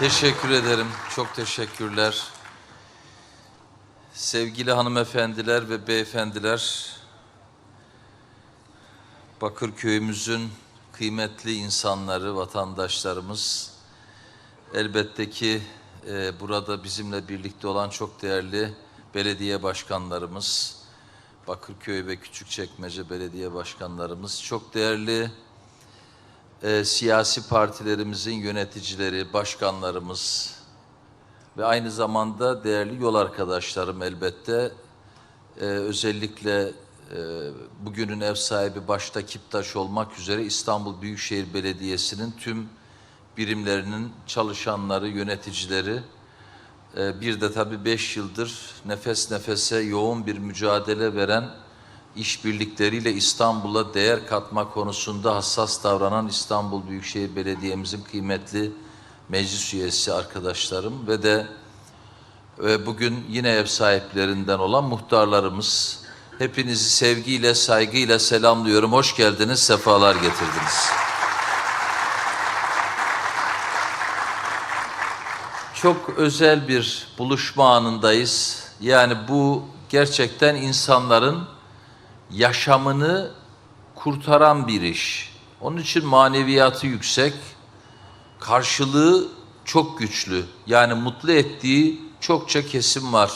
Teşekkür ederim. Çok teşekkürler. Sevgili hanımefendiler ve beyefendiler, Bakırköy'ümüzün kıymetli insanları, vatandaşlarımız, elbette ki e, burada bizimle birlikte olan çok değerli belediye başkanlarımız, Bakırköy ve Küçükçekmece belediye başkanlarımız, çok değerli e, siyasi partilerimizin yöneticileri, başkanlarımız ve aynı zamanda değerli yol arkadaşlarım elbette. E, özellikle e, bugünün ev sahibi başta Kiptaş olmak üzere İstanbul Büyükşehir Belediyesi'nin tüm birimlerinin çalışanları, yöneticileri, e, bir de tabii beş yıldır nefes nefese yoğun bir mücadele veren işbirlikleriyle İstanbul'a değer katma konusunda hassas davranan İstanbul Büyükşehir Belediye'mizin kıymetli meclis üyesi arkadaşlarım ve de ve bugün yine ev sahiplerinden olan muhtarlarımız. Hepinizi sevgiyle, saygıyla selamlıyorum. Hoş geldiniz, sefalar getirdiniz. Çok özel bir buluşma anındayız. Yani bu gerçekten insanların yaşamını kurtaran bir iş. Onun için maneviyatı yüksek, karşılığı çok güçlü. Yani mutlu ettiği çokça kesim var.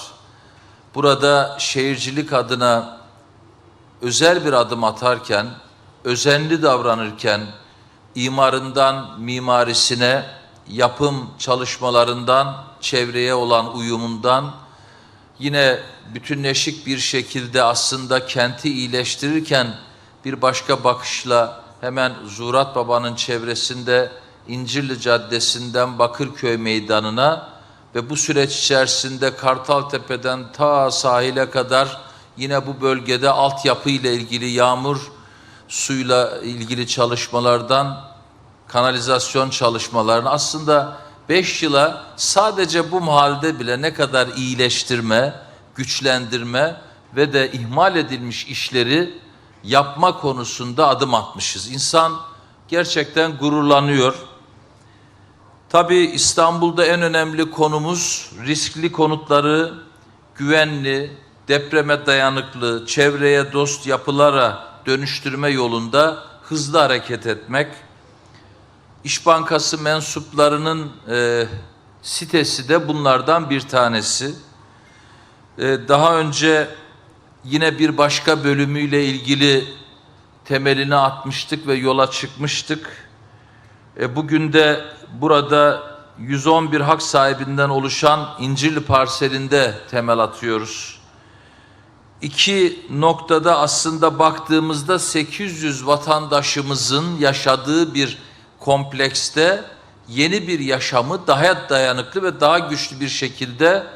Burada şehircilik adına özel bir adım atarken, özenli davranırken, imarından mimarisine, yapım çalışmalarından çevreye olan uyumundan, yine bütünleşik bir şekilde aslında kenti iyileştirirken bir başka bakışla hemen Zurat Baba'nın çevresinde İncirli Caddesi'nden Bakırköy Meydanı'na ve bu süreç içerisinde Kartaltepe'den ta sahile kadar yine bu bölgede altyapı ile ilgili yağmur suyla ilgili çalışmalardan kanalizasyon çalışmalarını aslında 5 yıla sadece bu mahallede bile ne kadar iyileştirme, güçlendirme ve de ihmal edilmiş işleri yapma konusunda adım atmışız. İnsan gerçekten gururlanıyor. Tabii İstanbul'da en önemli konumuz riskli konutları güvenli, depreme dayanıklı, çevreye dost yapılara dönüştürme yolunda hızlı hareket etmek. İş Bankası mensuplarının e, sitesi de bunlardan bir tanesi. E, daha önce yine bir başka bölümüyle ilgili temelini atmıştık ve yola çıkmıştık. E, bugün de burada 111 hak sahibinden oluşan İncirli parselinde temel atıyoruz. İki noktada aslında baktığımızda 800 vatandaşımızın yaşadığı bir komplekste yeni bir yaşamı daha dayanıklı ve daha güçlü bir şekilde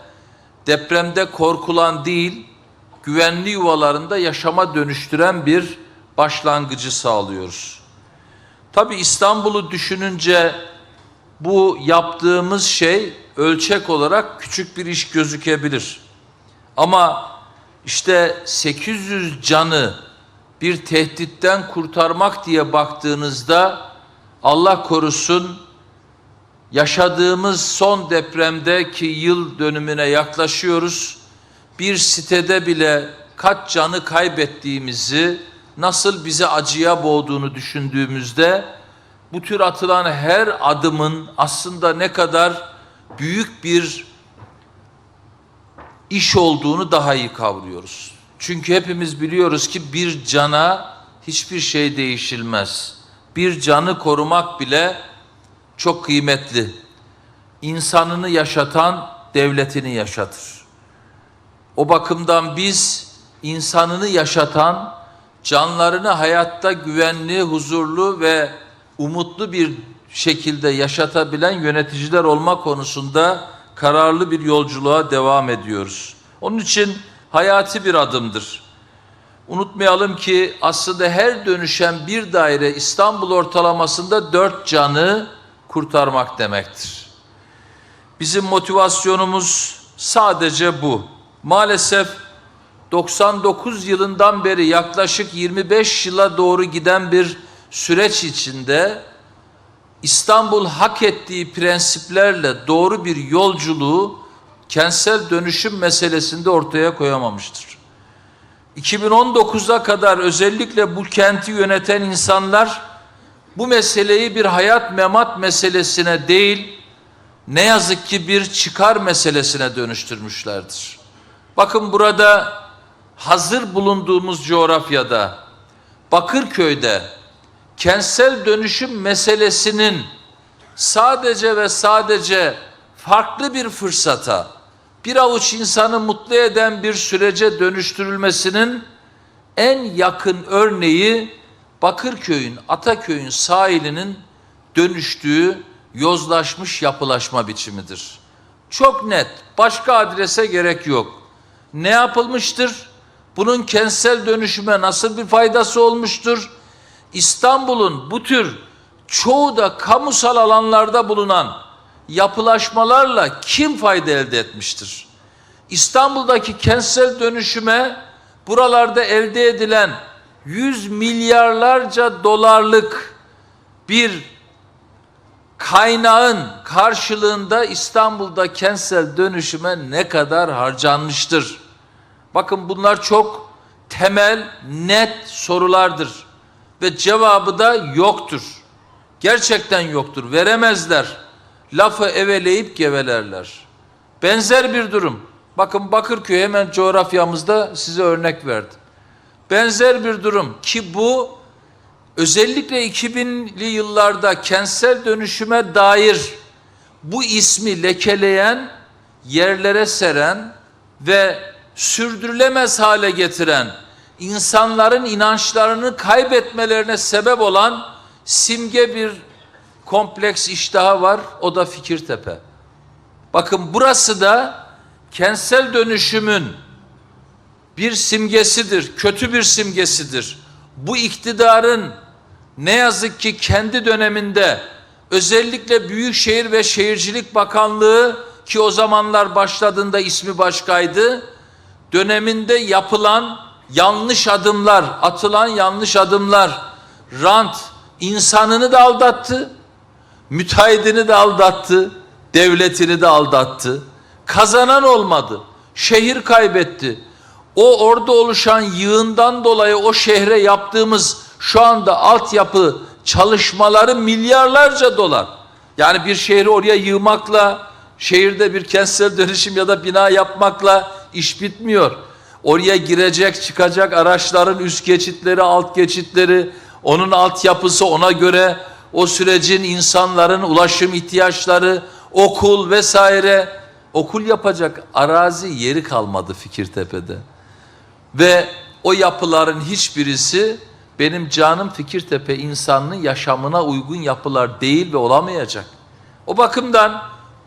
depremde korkulan değil, güvenli yuvalarında yaşama dönüştüren bir başlangıcı sağlıyoruz. Tabi İstanbul'u düşününce bu yaptığımız şey ölçek olarak küçük bir iş gözükebilir. Ama işte 800 canı bir tehditten kurtarmak diye baktığınızda Allah korusun yaşadığımız son depremdeki yıl dönümüne yaklaşıyoruz. Bir sitede bile kaç canı kaybettiğimizi, nasıl bizi acıya boğduğunu düşündüğümüzde bu tür atılan her adımın aslında ne kadar büyük bir iş olduğunu daha iyi kavruyoruz. Çünkü hepimiz biliyoruz ki bir cana hiçbir şey değişilmez. Bir canı korumak bile çok kıymetli. İnsanını yaşatan devletini yaşatır. O bakımdan biz insanını yaşatan, canlarını hayatta güvenli, huzurlu ve umutlu bir şekilde yaşatabilen yöneticiler olma konusunda kararlı bir yolculuğa devam ediyoruz. Onun için hayati bir adımdır. Unutmayalım ki aslında her dönüşen bir daire İstanbul ortalamasında dört canı kurtarmak demektir. Bizim motivasyonumuz sadece bu. Maalesef 99 yılından beri yaklaşık 25 yıla doğru giden bir süreç içinde İstanbul hak ettiği prensiplerle doğru bir yolculuğu kentsel dönüşüm meselesinde ortaya koyamamıştır. 2019'a kadar özellikle bu kenti yöneten insanlar bu meseleyi bir hayat memat meselesine değil, ne yazık ki bir çıkar meselesine dönüştürmüşlerdir. Bakın burada hazır bulunduğumuz coğrafyada, Bakırköy'de kentsel dönüşüm meselesinin sadece ve sadece farklı bir fırsata, bir avuç insanı mutlu eden bir sürece dönüştürülmesinin en yakın örneği Bakırköy'ün, Ataköy'ün sahilinin dönüştüğü yozlaşmış yapılaşma biçimidir. Çok net, başka adrese gerek yok. Ne yapılmıştır? Bunun kentsel dönüşüme nasıl bir faydası olmuştur? İstanbul'un bu tür çoğu da kamusal alanlarda bulunan yapılaşmalarla kim fayda elde etmiştir? İstanbul'daki kentsel dönüşüme buralarda elde edilen yüz milyarlarca dolarlık bir kaynağın karşılığında İstanbul'da kentsel dönüşüme ne kadar harcanmıştır? Bakın bunlar çok temel, net sorulardır ve cevabı da yoktur. Gerçekten yoktur. Veremezler. Lafı eveleyip gevelerler. Benzer bir durum. Bakın Bakırköy hemen coğrafyamızda size örnek verdim. Benzer bir durum ki bu özellikle 2000'li yıllarda kentsel dönüşüme dair bu ismi lekeleyen, yerlere seren ve sürdürülemez hale getiren, insanların inançlarını kaybetmelerine sebep olan simge bir kompleks iştaha var. O da Fikirtepe. Bakın burası da kentsel dönüşümün bir simgesidir, kötü bir simgesidir. Bu iktidarın ne yazık ki kendi döneminde özellikle Büyükşehir ve Şehircilik Bakanlığı ki o zamanlar başladığında ismi başkaydı, döneminde yapılan yanlış adımlar, atılan yanlış adımlar, rant insanını da aldattı, müteahhidini de aldattı, devletini de aldattı. Kazanan olmadı, şehir kaybetti. O orada oluşan yığından dolayı o şehre yaptığımız şu anda altyapı çalışmaları milyarlarca dolar. Yani bir şehri oraya yığmakla, şehirde bir kentsel dönüşüm ya da bina yapmakla iş bitmiyor. Oraya girecek, çıkacak araçların üst geçitleri, alt geçitleri, onun altyapısı ona göre o sürecin insanların ulaşım ihtiyaçları, okul vesaire, okul yapacak arazi yeri kalmadı Fikirtepe'de. Ve o yapıların hiçbirisi benim canım Fikirtepe insanının yaşamına uygun yapılar değil ve olamayacak. O bakımdan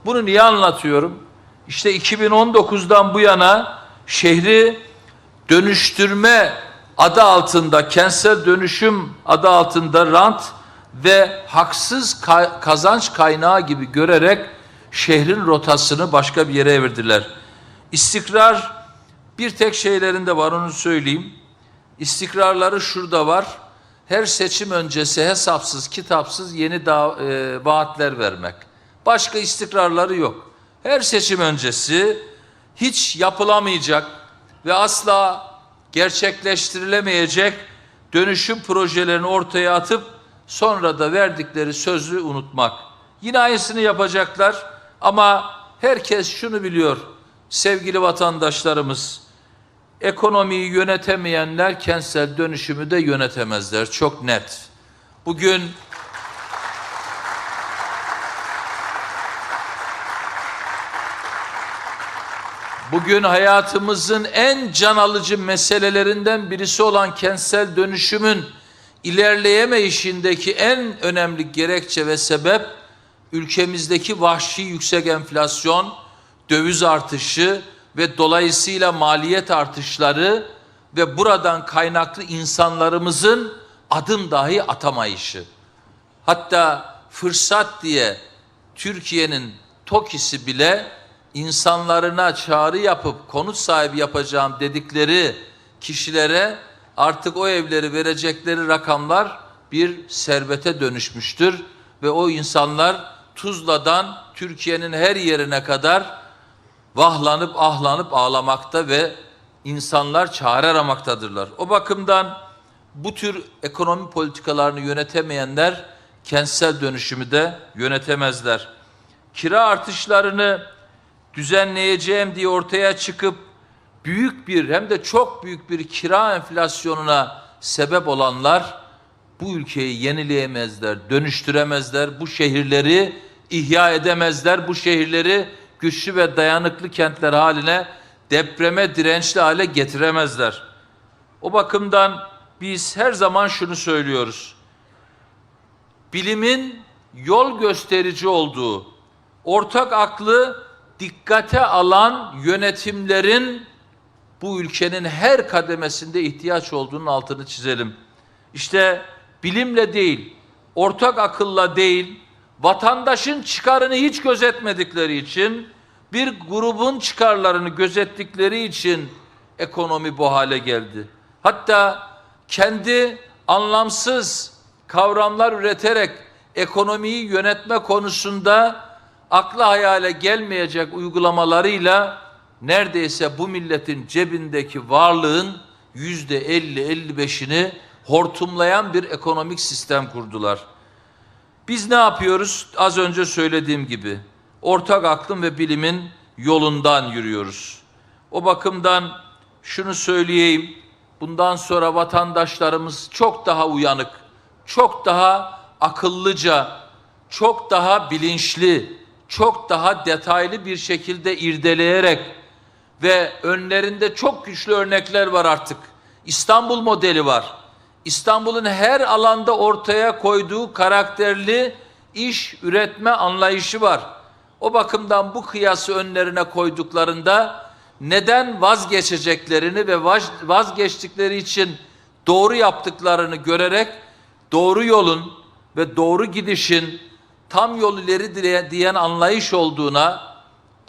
bunu niye anlatıyorum? İşte 2019'dan bu yana şehri dönüştürme adı altında, kentsel dönüşüm adı altında rant ve haksız ka kazanç kaynağı gibi görerek şehrin rotasını başka bir yere evirdiler. İstikrar bir tek şeylerinde var onu söyleyeyim. İstikrarları şurada var. Her seçim öncesi hesapsız, kitapsız yeni da, e, vaatler vermek. Başka istikrarları yok. Her seçim öncesi hiç yapılamayacak ve asla gerçekleştirilemeyecek dönüşüm projelerini ortaya atıp sonra da verdikleri sözü unutmak. Yine aynısını yapacaklar ama herkes şunu biliyor sevgili vatandaşlarımız. Ekonomiyi yönetemeyenler kentsel dönüşümü de yönetemezler. Çok net. Bugün Bugün hayatımızın en can alıcı meselelerinden birisi olan kentsel dönüşümün ilerleyemeyişindeki en önemli gerekçe ve sebep ülkemizdeki vahşi yüksek enflasyon, döviz artışı ve dolayısıyla maliyet artışları ve buradan kaynaklı insanlarımızın adım dahi atamayışı. Hatta fırsat diye Türkiye'nin TOKİ'si bile insanlarına çağrı yapıp konut sahibi yapacağım dedikleri kişilere artık o evleri verecekleri rakamlar bir servete dönüşmüştür ve o insanlar Tuzla'dan Türkiye'nin her yerine kadar vahlanıp ahlanıp ağlamakta ve insanlar çare aramaktadırlar. O bakımdan bu tür ekonomi politikalarını yönetemeyenler kentsel dönüşümü de yönetemezler. Kira artışlarını düzenleyeceğim diye ortaya çıkıp büyük bir hem de çok büyük bir kira enflasyonuna sebep olanlar bu ülkeyi yenileyemezler, dönüştüremezler, bu şehirleri ihya edemezler, bu şehirleri güçlü ve dayanıklı kentler haline depreme dirençli hale getiremezler. O bakımdan biz her zaman şunu söylüyoruz. Bilimin yol gösterici olduğu, ortak aklı dikkate alan yönetimlerin bu ülkenin her kademesinde ihtiyaç olduğunun altını çizelim. İşte bilimle değil, ortak akılla değil, vatandaşın çıkarını hiç gözetmedikleri için, bir grubun çıkarlarını gözettikleri için ekonomi bu hale geldi. Hatta kendi anlamsız kavramlar üreterek ekonomiyi yönetme konusunda akla hayale gelmeyecek uygulamalarıyla neredeyse bu milletin cebindeki varlığın yüzde 50-55'ini hortumlayan bir ekonomik sistem kurdular. Biz ne yapıyoruz? Az önce söylediğim gibi ortak aklın ve bilimin yolundan yürüyoruz. O bakımdan şunu söyleyeyim. Bundan sonra vatandaşlarımız çok daha uyanık, çok daha akıllıca, çok daha bilinçli, çok daha detaylı bir şekilde irdeleyerek ve önlerinde çok güçlü örnekler var artık. İstanbul modeli var. İstanbul'un her alanda ortaya koyduğu karakterli iş üretme anlayışı var. O bakımdan bu kıyası önlerine koyduklarında neden vazgeçeceklerini ve vazgeçtikleri için doğru yaptıklarını görerek doğru yolun ve doğru gidişin tam yol ileri diyen anlayış olduğuna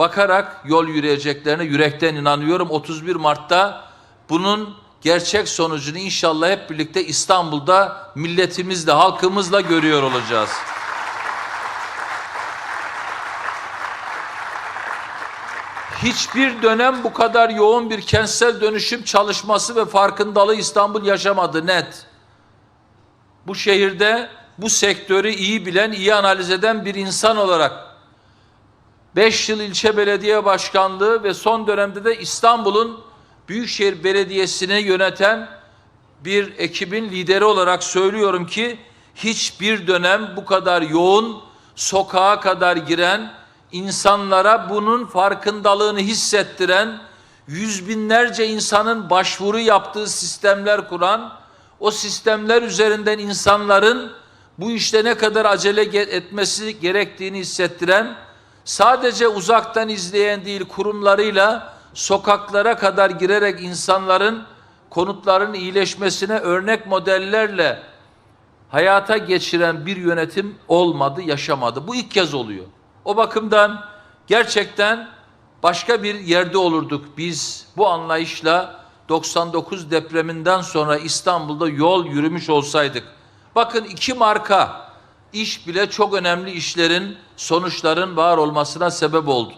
bakarak yol yürüyeceklerine yürekten inanıyorum. 31 Mart'ta bunun gerçek sonucunu inşallah hep birlikte İstanbul'da milletimizle, halkımızla görüyor olacağız. Hiçbir dönem bu kadar yoğun bir kentsel dönüşüm çalışması ve farkındalığı İstanbul yaşamadı net. Bu şehirde bu sektörü iyi bilen, iyi analiz eden bir insan olarak 5 yıl ilçe belediye başkanlığı ve son dönemde de İstanbul'un Büyükşehir Belediyesi'ni yöneten bir ekibin lideri olarak söylüyorum ki hiçbir dönem bu kadar yoğun sokağa kadar giren insanlara bunun farkındalığını hissettiren yüz binlerce insanın başvuru yaptığı sistemler kuran o sistemler üzerinden insanların bu işte ne kadar acele etmesi gerektiğini hissettiren sadece uzaktan izleyen değil kurumlarıyla sokaklara kadar girerek insanların konutların iyileşmesine örnek modellerle hayata geçiren bir yönetim olmadı, yaşamadı. Bu ilk kez oluyor. O bakımdan gerçekten başka bir yerde olurduk biz bu anlayışla 99 depreminden sonra İstanbul'da yol yürümüş olsaydık. Bakın iki marka iş bile çok önemli işlerin, sonuçların var olmasına sebep oldu.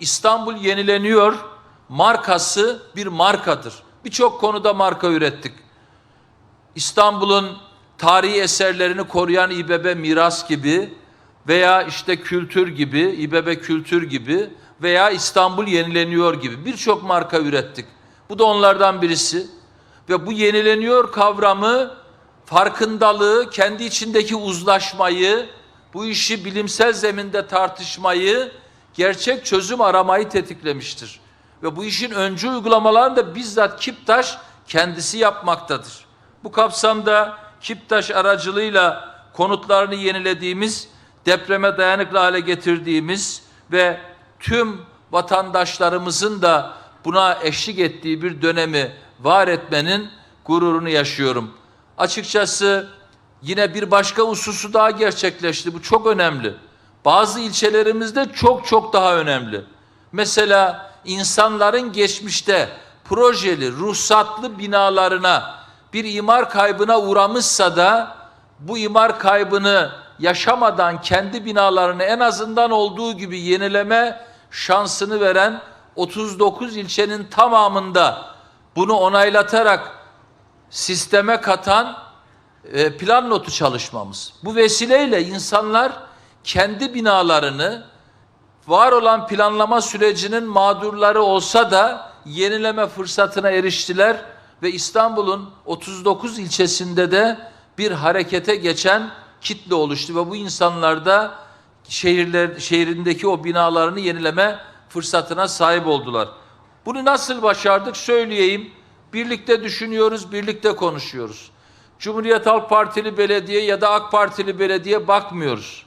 İstanbul yenileniyor, markası bir markadır. Birçok konuda marka ürettik. İstanbul'un tarihi eserlerini koruyan İBB Miras gibi veya işte kültür gibi, İBB Kültür gibi veya İstanbul yenileniyor gibi birçok marka ürettik. Bu da onlardan birisi. Ve bu yenileniyor kavramı farkındalığı, kendi içindeki uzlaşmayı, bu işi bilimsel zeminde tartışmayı, gerçek çözüm aramayı tetiklemiştir. Ve bu işin öncü uygulamalarını da bizzat Kiptaş kendisi yapmaktadır. Bu kapsamda Kiptaş aracılığıyla konutlarını yenilediğimiz, depreme dayanıklı hale getirdiğimiz ve tüm vatandaşlarımızın da buna eşlik ettiği bir dönemi var etmenin gururunu yaşıyorum. Açıkçası yine bir başka hususu daha gerçekleşti. Bu çok önemli. Bazı ilçelerimizde çok çok daha önemli. Mesela insanların geçmişte projeli, ruhsatlı binalarına bir imar kaybına uğramışsa da bu imar kaybını yaşamadan kendi binalarını en azından olduğu gibi yenileme şansını veren 39 ilçenin tamamında bunu onaylatarak sisteme katan e, plan notu çalışmamız. Bu vesileyle insanlar kendi binalarını var olan planlama sürecinin mağdurları olsa da yenileme fırsatına eriştiler ve İstanbul'un 39 ilçesinde de bir harekete geçen kitle oluştu ve bu insanlar da şehirler şehrindeki o binalarını yenileme fırsatına sahip oldular. Bunu nasıl başardık söyleyeyim. Birlikte düşünüyoruz, birlikte konuşuyoruz. Cumhuriyet Halk Partili belediye ya da AK Partili belediye bakmıyoruz.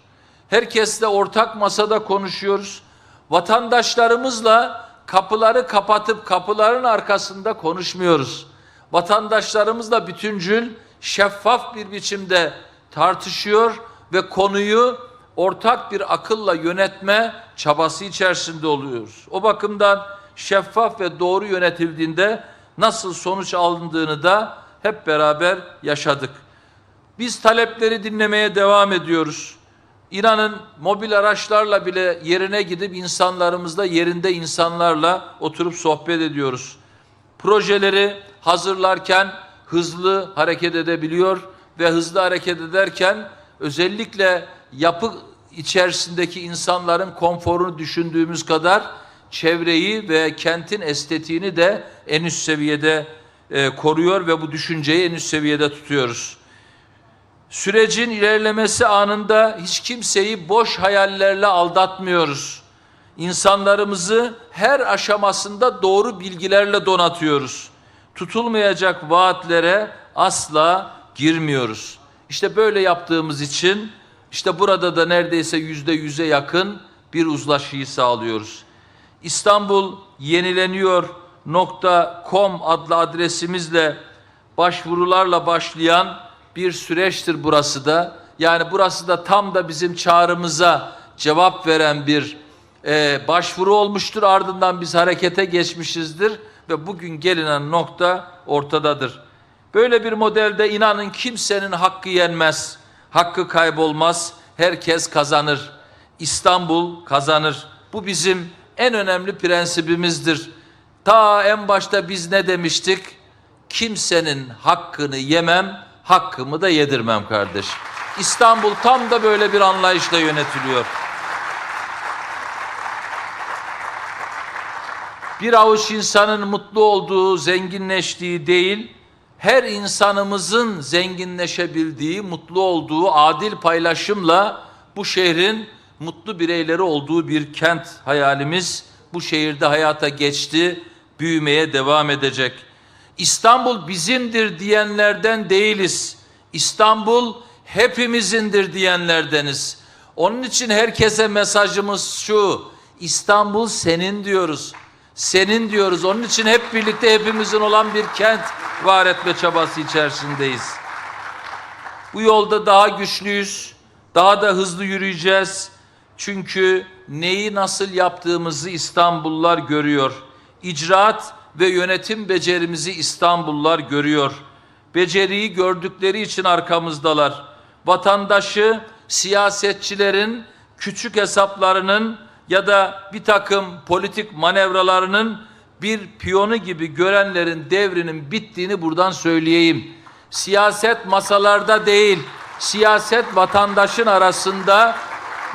Herkesle ortak masada konuşuyoruz. Vatandaşlarımızla kapıları kapatıp kapıların arkasında konuşmuyoruz. Vatandaşlarımızla bütüncül, şeffaf bir biçimde tartışıyor ve konuyu ortak bir akılla yönetme çabası içerisinde oluyoruz. O bakımdan şeffaf ve doğru yönetildiğinde nasıl sonuç alındığını da hep beraber yaşadık. Biz talepleri dinlemeye devam ediyoruz. İnanın mobil araçlarla bile yerine gidip insanlarımızla yerinde insanlarla oturup sohbet ediyoruz. Projeleri hazırlarken hızlı hareket edebiliyor ve hızlı hareket ederken özellikle yapı içerisindeki insanların konforunu düşündüğümüz kadar çevreyi ve kentin estetiğini de en üst seviyede e, koruyor ve bu düşünceyi en üst seviyede tutuyoruz. Sürecin ilerlemesi anında hiç kimseyi boş hayallerle aldatmıyoruz. İnsanlarımızı her aşamasında doğru bilgilerle donatıyoruz. Tutulmayacak vaatlere asla girmiyoruz. İşte böyle yaptığımız için işte burada da neredeyse yüzde yüze yakın bir uzlaşıyı sağlıyoruz. İstanbul yenileniyor.com adlı adresimizle başvurularla başlayan bir süreçtir burası da. Yani burası da tam da bizim çağrımıza cevap veren bir e, başvuru olmuştur. Ardından biz harekete geçmişizdir ve bugün gelinen nokta ortadadır. Böyle bir modelde inanın kimsenin hakkı yenmez, hakkı kaybolmaz, herkes kazanır. İstanbul kazanır. Bu bizim en önemli prensibimizdir. Ta en başta biz ne demiştik? Kimsenin hakkını yemem, hakkımı da yedirmem kardeşim. İstanbul tam da böyle bir anlayışla yönetiliyor. Bir avuç insanın mutlu olduğu, zenginleştiği değil, her insanımızın zenginleşebildiği, mutlu olduğu adil paylaşımla bu şehrin mutlu bireyleri olduğu bir kent hayalimiz bu şehirde hayata geçti, büyümeye devam edecek. İstanbul bizimdir diyenlerden değiliz. İstanbul hepimizindir diyenlerdeniz. Onun için herkese mesajımız şu. İstanbul senin diyoruz. Senin diyoruz. Onun için hep birlikte hepimizin olan bir kent var etme çabası içerisindeyiz. Bu yolda daha güçlüyüz. Daha da hızlı yürüyeceğiz. Çünkü neyi nasıl yaptığımızı İstanbullular görüyor. İcraat ve yönetim becerimizi İstanbullular görüyor. Beceriyi gördükleri için arkamızdalar. Vatandaşı siyasetçilerin küçük hesaplarının ya da bir takım politik manevralarının bir piyonu gibi görenlerin devrinin bittiğini buradan söyleyeyim. Siyaset masalarda değil, siyaset vatandaşın arasında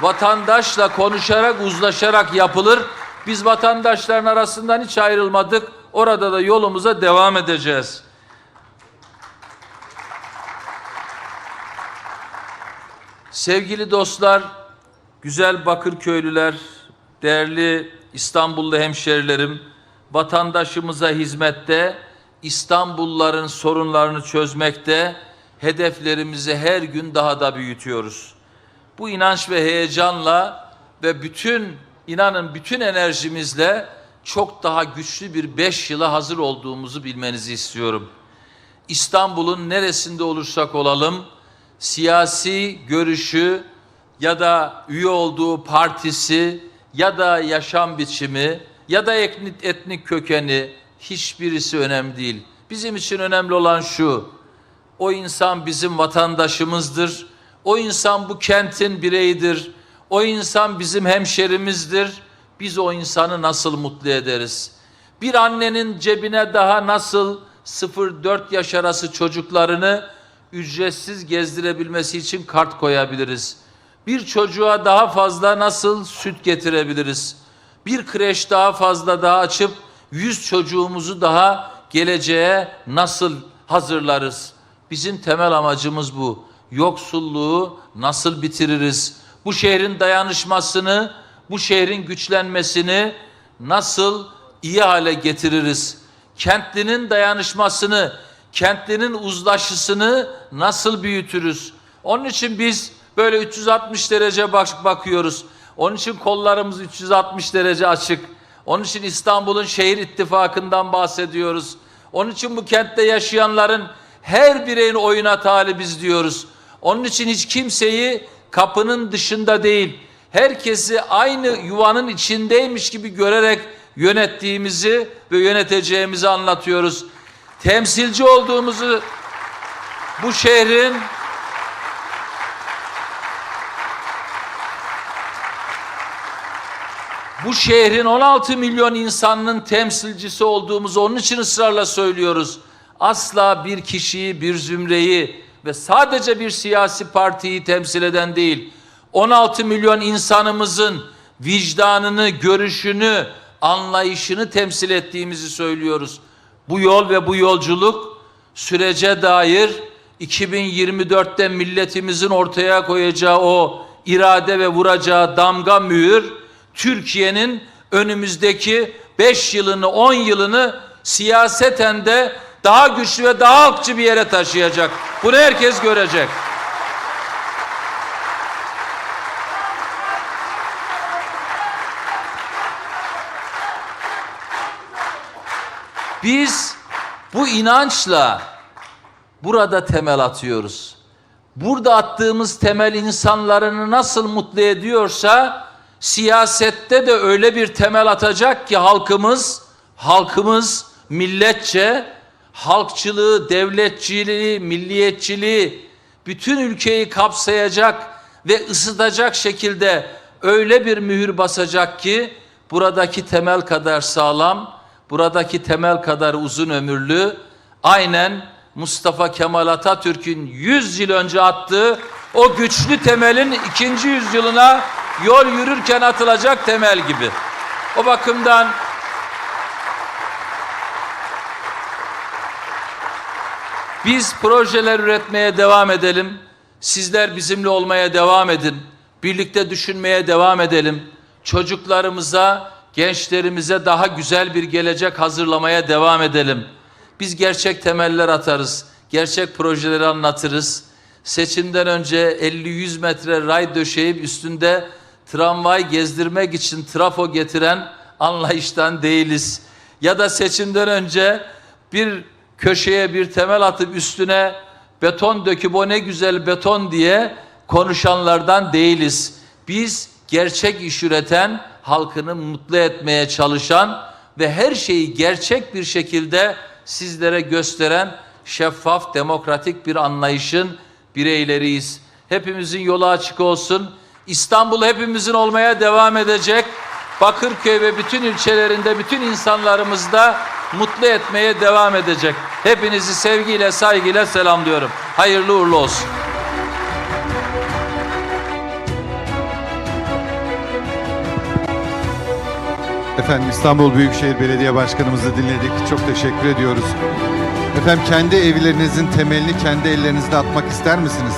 vatandaşla konuşarak, uzlaşarak yapılır. Biz vatandaşların arasından hiç ayrılmadık. Orada da yolumuza devam edeceğiz. Sevgili dostlar, güzel Bakırköylüler, değerli İstanbullu hemşerilerim, vatandaşımıza hizmette, İstanbulluların sorunlarını çözmekte, hedeflerimizi her gün daha da büyütüyoruz. Bu inanç ve heyecanla ve bütün inanın bütün enerjimizle çok daha güçlü bir beş yıla hazır olduğumuzu bilmenizi istiyorum. İstanbul'un neresinde olursak olalım, siyasi görüşü ya da üye olduğu partisi ya da yaşam biçimi ya da etnik, etnik kökeni hiçbirisi önemli değil. Bizim için önemli olan şu, o insan bizim vatandaşımızdır. O insan bu kentin bireyidir. O insan bizim hemşerimizdir. Biz o insanı nasıl mutlu ederiz? Bir annenin cebine daha nasıl 0-4 yaş arası çocuklarını ücretsiz gezdirebilmesi için kart koyabiliriz? Bir çocuğa daha fazla nasıl süt getirebiliriz? Bir kreş daha fazla daha açıp 100 çocuğumuzu daha geleceğe nasıl hazırlarız? Bizim temel amacımız bu. Yoksulluğu nasıl bitiririz? Bu şehrin dayanışmasını, bu şehrin güçlenmesini nasıl iyi hale getiririz? Kentlinin dayanışmasını, kentlinin uzlaşısını nasıl büyütürüz? Onun için biz böyle 360 derece bak bakıyoruz. Onun için kollarımız 360 derece açık. Onun için İstanbul'un şehir ittifakından bahsediyoruz. Onun için bu kentte yaşayanların her bireyin oyuna talibiz diyoruz. Onun için hiç kimseyi kapının dışında değil, herkesi aynı yuvanın içindeymiş gibi görerek yönettiğimizi ve yöneteceğimizi anlatıyoruz. Temsilci olduğumuzu bu şehrin bu şehrin 16 milyon insanının temsilcisi olduğumuzu onun için ısrarla söylüyoruz. Asla bir kişiyi, bir zümreyi ve sadece bir siyasi partiyi temsil eden değil, 16 milyon insanımızın vicdanını, görüşünü, anlayışını temsil ettiğimizi söylüyoruz. Bu yol ve bu yolculuk sürece dair 2024'te milletimizin ortaya koyacağı o irade ve vuracağı damga mühür Türkiye'nin önümüzdeki 5 yılını 10 yılını siyaseten de daha güçlü ve daha halkçı bir yere taşıyacak. Bunu herkes görecek. Biz bu inançla burada temel atıyoruz. Burada attığımız temel insanlarını nasıl mutlu ediyorsa siyasette de öyle bir temel atacak ki halkımız, halkımız milletçe halkçılığı, devletçiliği, milliyetçiliği bütün ülkeyi kapsayacak ve ısıtacak şekilde öyle bir mühür basacak ki buradaki temel kadar sağlam, buradaki temel kadar uzun ömürlü, aynen Mustafa Kemal Atatürk'ün 100 yıl önce attığı o güçlü temelin ikinci yüzyılına yol yürürken atılacak temel gibi. O bakımdan biz projeler üretmeye devam edelim. Sizler bizimle olmaya devam edin. Birlikte düşünmeye devam edelim. Çocuklarımıza, gençlerimize daha güzel bir gelecek hazırlamaya devam edelim. Biz gerçek temeller atarız. Gerçek projeleri anlatırız. Seçimden önce 50-100 metre ray döşeyip üstünde tramvay gezdirmek için trafo getiren anlayıştan değiliz. Ya da seçimden önce bir köşeye bir temel atıp üstüne beton döküp o ne güzel beton diye konuşanlardan değiliz. Biz gerçek iş üreten, halkını mutlu etmeye çalışan ve her şeyi gerçek bir şekilde sizlere gösteren şeffaf, demokratik bir anlayışın bireyleriyiz. Hepimizin yolu açık olsun. İstanbul hepimizin olmaya devam edecek. Bakırköy ve bütün ilçelerinde bütün insanlarımız da mutlu etmeye devam edecek. Hepinizi sevgiyle, saygıyla selamlıyorum. Hayırlı uğurlu olsun. Efendim İstanbul Büyükşehir Belediye Başkanımızı dinledik. Çok teşekkür ediyoruz. Efendim kendi evlerinizin temelini kendi ellerinizde atmak ister misiniz?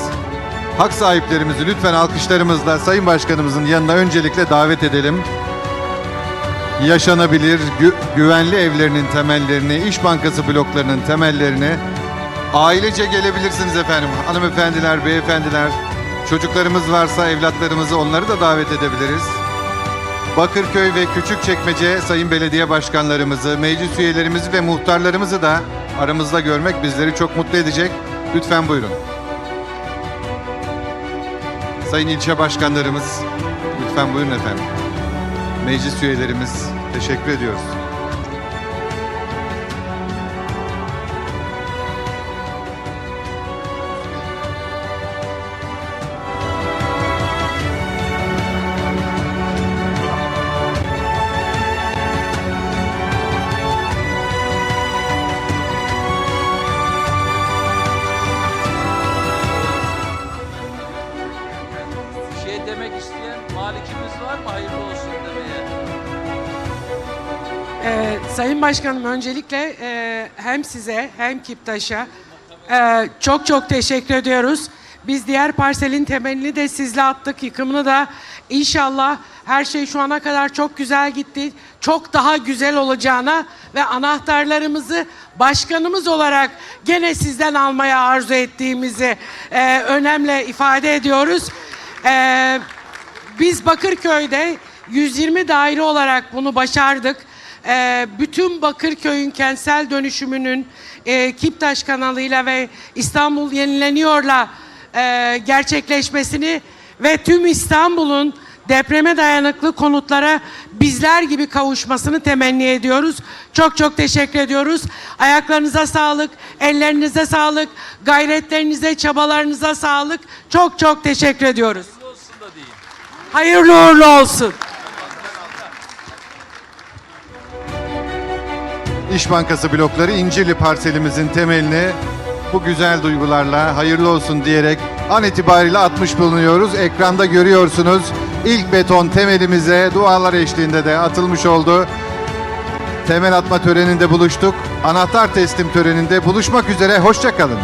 Hak sahiplerimizi lütfen alkışlarımızla Sayın Başkanımızın yanına öncelikle davet edelim. Yaşanabilir, gü- güvenli evlerinin temellerini, İş Bankası bloklarının temellerini ailece gelebilirsiniz efendim. Hanımefendiler, beyefendiler, çocuklarımız varsa evlatlarımızı onları da davet edebiliriz. Bakırköy ve Küçükçekmece sayın belediye başkanlarımızı, meclis üyelerimizi ve muhtarlarımızı da aramızda görmek bizleri çok mutlu edecek. Lütfen buyurun. Sayın ilçe başkanlarımız, lütfen buyurun efendim. Meclis üyelerimiz, teşekkür ediyoruz. Başkanım öncelikle e, hem size hem Kiptaş'a e, çok çok teşekkür ediyoruz. Biz diğer parselin temelini de sizle attık, yıkımını da. İnşallah her şey şu ana kadar çok güzel gitti. Çok daha güzel olacağına ve anahtarlarımızı başkanımız olarak gene sizden almaya arzu ettiğimizi e, önemli ifade ediyoruz. E, biz Bakırköy'de 120 daire olarak bunu başardık. Ee, bütün Bakırköy'ün kentsel dönüşümünün e, Kiptaş kanalıyla ve İstanbul Yenileniyor'la e, gerçekleşmesini ve tüm İstanbul'un depreme dayanıklı konutlara bizler gibi kavuşmasını temenni ediyoruz. Çok çok teşekkür ediyoruz. Ayaklarınıza sağlık, ellerinize sağlık, gayretlerinize, çabalarınıza sağlık. Çok çok teşekkür ediyoruz. Hayırlı uğurlu olsun. İş Bankası blokları İncirli parselimizin temelini bu güzel duygularla hayırlı olsun diyerek an itibariyle atmış bulunuyoruz. Ekranda görüyorsunuz. İlk beton temelimize dualar eşliğinde de atılmış oldu. Temel atma töreninde buluştuk. Anahtar teslim töreninde buluşmak üzere. Hoşçakalın.